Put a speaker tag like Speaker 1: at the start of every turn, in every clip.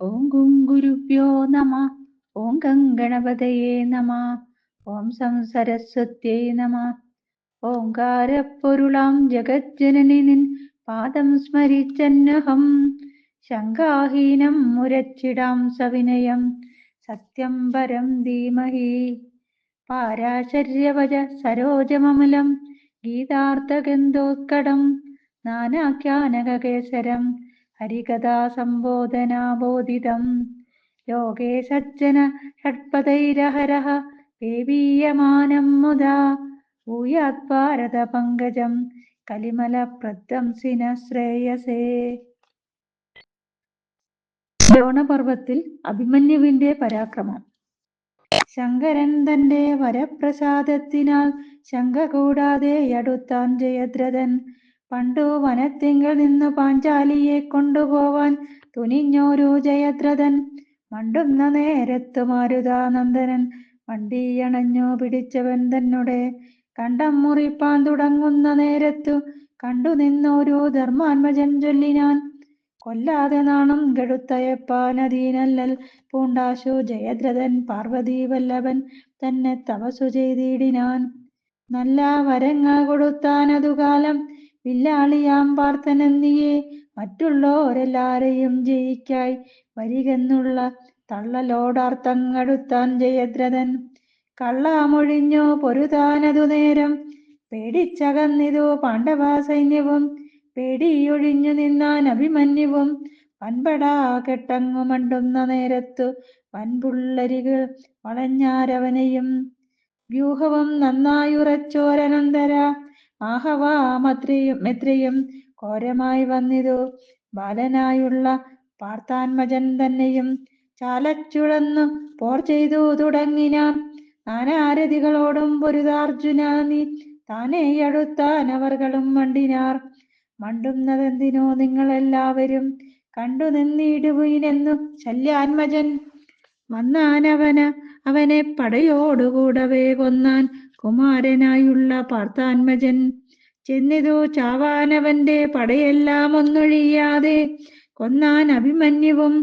Speaker 1: ഓം ഗുരുഭ്യോ നമ. ഓം ഗംഗണപതയെ നമ. ഓം സംസരസ്വത്യേ നമ. ഓങ്കാരപ്പൊരുളാം ജഗജ്ജനനി നിൻ പാദം സ്മരിച്ചന്നഹം. ശങ്കാഹീനം മുരച്ചിടാം സവിനയം. സത്യം പരം ധീമഹി. പാരാശര്യവച സരോജമമലം. ഗീതാർത്ഥഗന്ധോത്കടം നാനാഖ്യാനകേസരം ഹരികഥാസംബോധനാബോധിതം. ലോകേ സജ്ജന ഷഡ്പതൈരഹരഃ പേവീയമാനം മുദാ ഭൂയാത് ഭാരത പങ്കജം കലിമല പ്രദ്വംസിന ശ്രേയസേ. ദ്രോണപർവത്തിൽ അഭിമന്യുവിന്റെ പരാക്രമം. ശങ്കരൻ തന്റെ വരപ്രസാദത്തിനാൽ ശങ്ക കൂടാതെ അടുത്താൻ ജയദ്രഥൻ പണ്ടു വനത്തിങ്കൾ നിന്ന് പാഞ്ചാലിയെ കൊണ്ടുപോവാൻ തുനിഞ്ഞോരു ജയദ്രഥൻ. മണ്ടുന്ന നേരത്തു മാരുതാനന്ദനൻ വണ്ടിയണഞ്ഞു പിടിച്ചവൻ തന്നെ കണ്ടം മുറിപ്പാൻ തുടങ്ങുന്ന നേരത്തു കണ്ടു നിന്നോരു ധർമാത്മജൻ ചൊല്ലിനാൻ കൊല്ലാതെ നാണം കെടുത്തയപ്പാനദീനല്ലൽ പൂണ്ടാശു ജയദ്രഥൻ പാർവതി വല്ലഭൻ തന്നെ തപസു ചെയ്തിടിനാൻ. നല്ല വരങ്ങ കൊടുത്താനതു കാലം വില്ലാളിയാം പാർത്തനെന്നിയെ മറ്റുള്ളോരെല്ലാരെയും ജയിക്കായി വരികെന്നുള്ള തള്ളലോടാർത്തങ്ങടുത്താൻ ജയദ്രഥൻ. കള്ളാമൊഴിഞ്ഞോ പൊരുതാനതു നേരം പേടിച്ചകന്നിതു പാണ്ഡവ സൈന്യവും പേടിയൊഴിഞ്ഞു നിന്നാൻ അഭിമന്യുവും വൻപടാ കെട്ടങ്ങു മണ്ടുന്ന നേരത്തു വൻപുള്ളരികൾ വളഞ്ഞാരവനെയും വ്യൂഹവും നന്നായുറച്ചോരനന്തര ആഹവാമത്രയും മെത്രയും ഘോരമായി വന്നിതു. ബാലനായുള്ള പാർത്താൻമജൻ തന്നെയും ചാലച്ചുഴന്നു പോർ ചെയ്തു തുടങ്ങിനാൻ നാനാരതികളോടും പൊരുതാർജുന നീ താനേ അടുത്താൻ അവർകളും മണ്ടിനാർ. മണ്ടുന്നതെന്തിനോ നിങ്ങളെല്ലാവരും കണ്ടു നിന്നിടുവീനെന്നു ശല്യാൻമജൻ. വന്നാനവന അവനെ പടയോടുകൂടവേ കൊന്നാൻ കുമാരനായുള്ള പാർത്ഥാൻമജൻ ചെന്നിതു ചാവാനവന്റെ പടയെല്ലാം ഒന്നൊഴിയാതെ കൊന്നാൻ അഭിമന്യുവും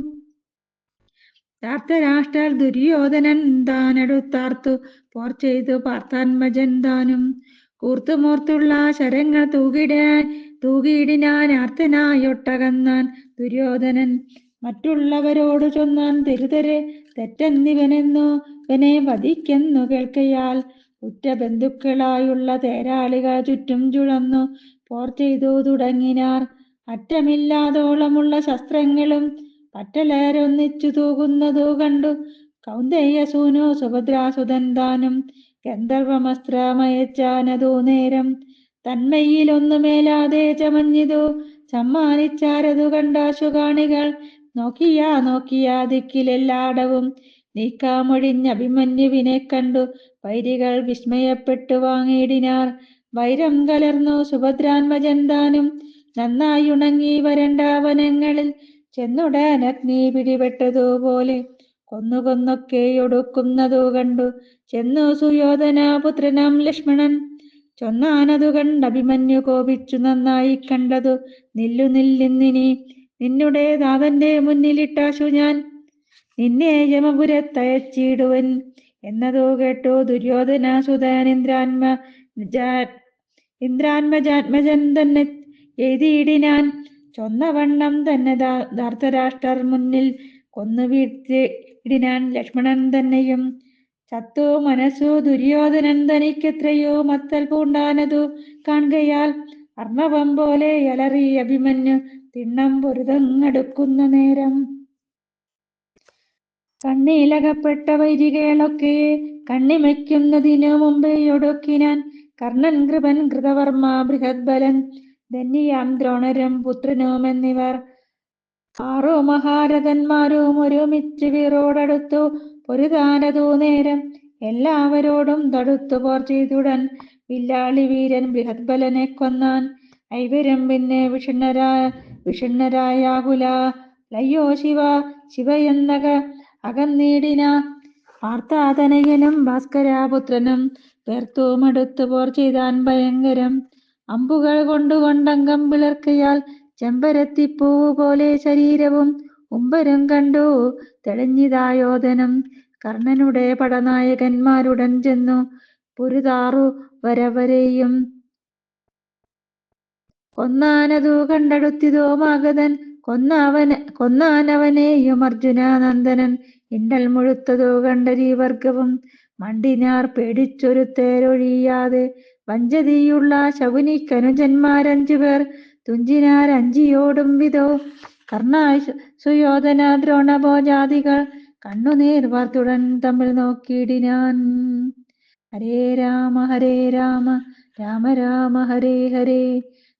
Speaker 1: ധാർത്തരാഷ്ട്രർ ദുര്യോധനൻ താനടുത്താർത്തു പോർ ചെയ്തു പാർത്ഥാൻമജൻ താനും. കൂർത്തുമൂർത്തുള്ള ശരങ്ങൾ തൂകിടാൻ തൂകിയിടിനാൻ ആർത്തനായൊട്ടകന്നാൻ ദുര്യോധനൻ. മറ്റുള്ളവരോട് ചൊന്നാൻ തെരുതരെ തെറ്റെന്നിവനെന്നു ഇവനെ വധിക്കെന്നു കേൾക്കയാൽ ഉറ്റ ബന്ധുക്കളായുള്ള തേരാളികൾ ചുറ്റും ചുഴന്നു പോർ ചെയ്തു തുടങ്ങിനാർ. അറ്റമില്ലാതോളമുള്ള ശസ്ത്രങ്ങളും പറ്റലേരൊന്നിച്ചു തൂകുന്നതു കണ്ടു. കൗന്ദേയസൂനോ സുഭദ്രാസുതൻ താനും ഗന്ധർവമസ്ത്രമയച്ചാനതു നേരം. തന്മയിലൊന്നുമേലാതെ ചമഞ്ഞിതു സമ്മാനിച്ചാരതു കണ്ടാശു കാണികൾ നോക്കിയാ നോക്കിയാ ദിക്കിലെല്ലാടവും നീക്കാമൊഴിഞ്ഞ അഭിമന്യുവിനെ കണ്ടു. വൈരികൾ വിസ്മയപ്പെട്ടു വാങ്ങിയിടിനാർ. വൈരം കലർന്നു സുഭദ്രാൻമജൻ താനും നന്നായി ഉണങ്ങി വരണ്ട വനങ്ങളിൽ. ചെന്നുടൻ അഗ്നി പിടിപെട്ടതുപോലെ കൊന്നുകൊന്നൊക്കെ ഒടുക്കുന്നതു കണ്ടു. ചെന്നു സുയോധന പുത്രനാം ലക്ഷ്മണൻ. ചൊന്നാനതു കണ്ട് അഭിമന്യു കോപിച്ചു നന്നായി കണ്ടതു. നില്ലു നില്ലിന്നിനി നിന്നുടെ നാഥന്റെ മുന്നിലിട്ടാശു ഞാൻ. നിന്നെ യമപുരത്തയച്ചിടുവൻ. എന്നതോ കേട്ടോ ദുര്യോധന സുതാനിന്ദ്രാൻമ ഇന്ദ്രാൻമജാത്മജൻ തന്നെ എഴുതിയിടിനാൻ. ചൊന്നവണ്ണം തന്നെ ധാർത്തരാഷ്ട്രർ മുന്നിൽ കൊന്നു വീഴ്ത്തി ഇടിനാൻ ലക്ഷ്മണൻ തന്നെയും. ചത്തു മനസ്സു ദുര്യോധനൻ തനിക്കെത്രയോ മത്തൽ പൂണ്ടാനതു കാണുകയാൽ അർണവം പോലെ അലറി അഭിമന്യു. തിണ്ണം പൊരുതങ്ങടുക്കുന്ന നേരം കണ്ണിലകപ്പെട്ട വൈരികളൊക്കെ കണ്ണിമയ്ക്കുന്നതിനു ഒടുക്കിനാൻ കർണൻ കൃപൻ കൃതവർമ്മ ബൃഹദ്ബലൻ ധന്യാം ദ്രോണരും പുത്രനും എന്നിവർ. ആറു മഹാരഥന്മാരും ഒരുമിച്ച് വീറോടടുത്തു പൊരുതാനതു നേരം എല്ലാവരോടും തടുത്തു പോർ ചെയ്തുടൻ. വില്ലാളി വീരൻ ബൃഹദ്ബലനെ കൊന്നാൻ ഐവരും പിന്നെ വിഷണ്ണരായ വിഷണ്ണരായാകുല. ലയ്യോ ശിവ ശിവയെന്നക അകന്നീടിന പാർത്ഥാതനയനും ഭാസ്കരാപുത്രനും പേർത്തുമടുത്തു പോർ ചെയ്താൻ ഭയങ്കരം. അമ്പുകൾ കൊണ്ടുകൊണ്ടങ്കം പിളർക്കയാൽ ചെമ്പരത്തിപ്പൂവ് പോലെ ശരീരവും ഉമ്പരം കണ്ടു. തെളിഞ്ഞിതായോധനം കർണനുടെ പടനായകന്മാരുടൻ ചെന്നു. പൊരുതാറു വരവരെയും ഒന്നാനതു കണ്ടടുത്തിതോ മാഗതൻ കൊന്നവന കൊന്നാനവനെയും അർജുനാനന്ദനൻ ഇണ്ടൽ മുഴുത്തതോ കണ്ടരീവർഗവും മണ്ടിനാർ പേടിച്ചൊരു തേരൊഴിയാതെ വഞ്ചതിയുള്ള ശകുനിക്കനുജന്മാരഞ്ചു പേർ തുഞ്ചിനാർ അഞ്ചിയോടും വിധോ കർണാശുയോധന സുയോധന ദ്രോണഭോജാദികൾ കണ്ണുനീർ വാർത്തുടൻ തമ്മിൽ നോക്കിയിടിനാൻ. ഹരേ രാമ ഹരേ രാമ രാമ രാമ ഹരേ ഹരേ.